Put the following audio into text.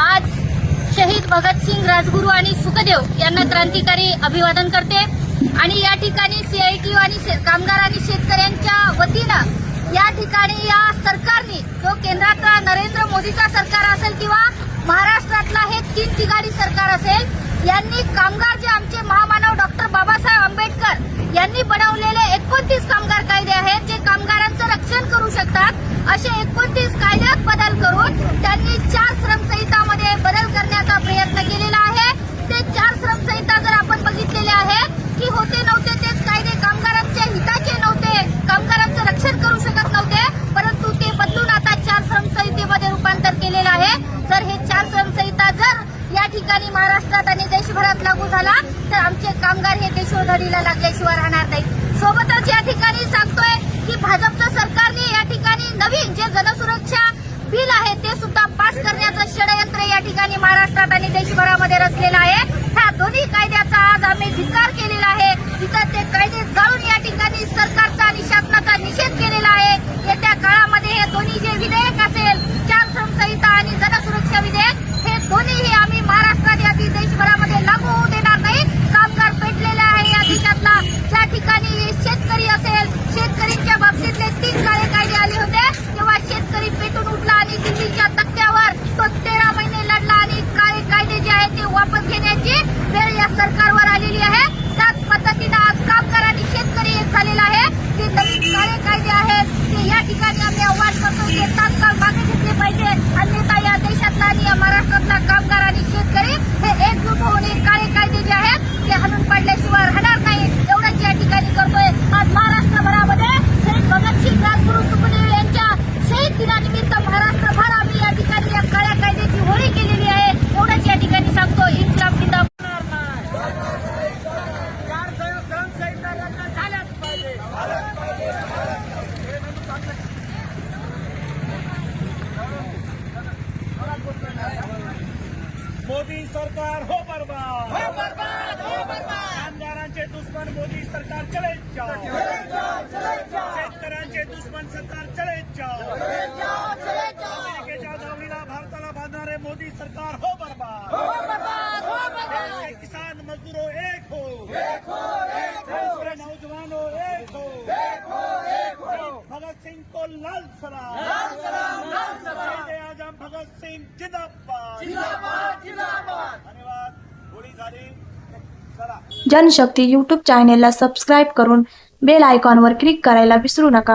आज शहीद भगतसिंग राजगुरू आणि सुखदेव यांना क्रांतिकारी अभिवादन करते. आणि या ठिकाणी सीआयटी आणि शे- कामगार आणि शेतकऱ्यांच्या वतीनं या ठिकाणी या सरकारने जो केंद्रातला नरेंद्र मोदीचा सरकार असेल किंवा महाराष्ट्रातला हे तीन ठिकाणी सरकार असेल यांनी कामगार जे आमचे महामानव डॉक्टर बाबासाहेब आंबेडकर यांनी बनवलेले एकोणतीस कामगार कायदे आहेत जे कामगारांचं रक्षण करू शकतात. असे एकोणतीस कायद्यात बदल करून त्यांनी चार श्रमसंहिता बदल करण्याचा प्रयत्न केलेला आहे. ते चार श्रमसंहिता जर आपण बघितलेले आहे की होते नव्हते तेच कायदे कामगारांच्या हिताचे नव्हते. कामगारांचं रक्षण करू शकत नव्हते. परंतु ते बदलून आता चार श्रमसंहितेमध्ये रूपांतर केलेलं आहे. तर हे चार श्रमसंहिता जर या ठिकाणी महाराष्ट्रात आणि देशभरात लागू झाला तर आमचे कामगार हे देशोधडीला लागल्याशिवाय राहणार नाही सोबतच या ठिकाणी सांगतोय की भाजप सरकारने या ठिकाणी नवीन जे जनसुरक्षा बिल आहे ते सुद्धा पास करण्याचं षडयंत्र या ठिकाणी महाराष्ट्रात आणि देशभरामध्ये रचलेलं आहे. ह्या दोन्ही कायद्याचा आज आम्ही धिक्कार केलेला आहे तिथं ते कायदे जाळून या ठिकाणी सरकारचा आणि शासनाचा निषेध केलेला आहे येत्या काळामध्ये हे दोन्ही जे विधेयक असेल चार संहिता आणि जनसुरक्षा विधेयक हे दोन्हीही आम्ही महाराष्ट्रात या देशभरामध्ये लागू होऊ देणार नाही कामगार पेटलेले आहे या देशातला ज्या ठिकाणी शेतकरी असेल शेतकरीच्या बाबतीतले तीन काळे कायदे आले होते तेव्हा शेतकरी पेटून उठला आणि दिल्लीच्या तक्त्यावर तो तेरा महिने लढला आणि काळे कायदे जे आहेत ते वापस घेण्याची वेळ या सरकारवर आलेली आहे. त्याच पद्धतीनं आज कामगार आणि शेतकरी एक झालेला आहे. जे नवीन काळे कायदे आहेत ते या ठिकाणी आम्ही आव्हान करतो. ते तात्काळ मागे घेतले पाहिजे. आणि या देशातला आणि या महाराष्ट्रातला कामगार आणि शेतकरी हे एकजूट होऊन हे काळे कायदे जे आहेत ते हाणून पाडल्याशिवाय राहणार नाही एवढंच या ठिकाणी करतोय आज महाराष्ट्रभरामध्ये शहीद भगतसिंग राजगुरू सुखदेव यांच्या शहीद दिनानिमित्त महाराष्ट्रभर आम्ही या ठिकाणी या काळ्या कायद्याची होळी केलेली आहे एवढंच या ठिकाणी सांगतो इन्कलाब जिंदाबाद चार संहिता रद्द झाल्याच पाहिजे मोदी सरकार हो बर्बाद. हो बर्बाद हो बर्बाद. कामगारांचे दुश्मन मोदी सरकार चले जाओ. शेतकऱ्यांचे दुश्मन सरकार चले जाओ. अमेरिकेच्या दावणीला भारताला बांधणारे मोदी सरकार हो बर्बाद. देश के किसान मजदूरों एक हो. देश के नौजवानों एक हो. भगत सिंह को लाल सलाम. शहीद आजम भगत सिंग जिंदाबाद. धन्यवाद. गोळी झाली. चला. जनशक्ती यूट्यूब चॅनेलला सबस्क्राईब करून बेल आयकॉनवर क्लिक करायला विसरू नका.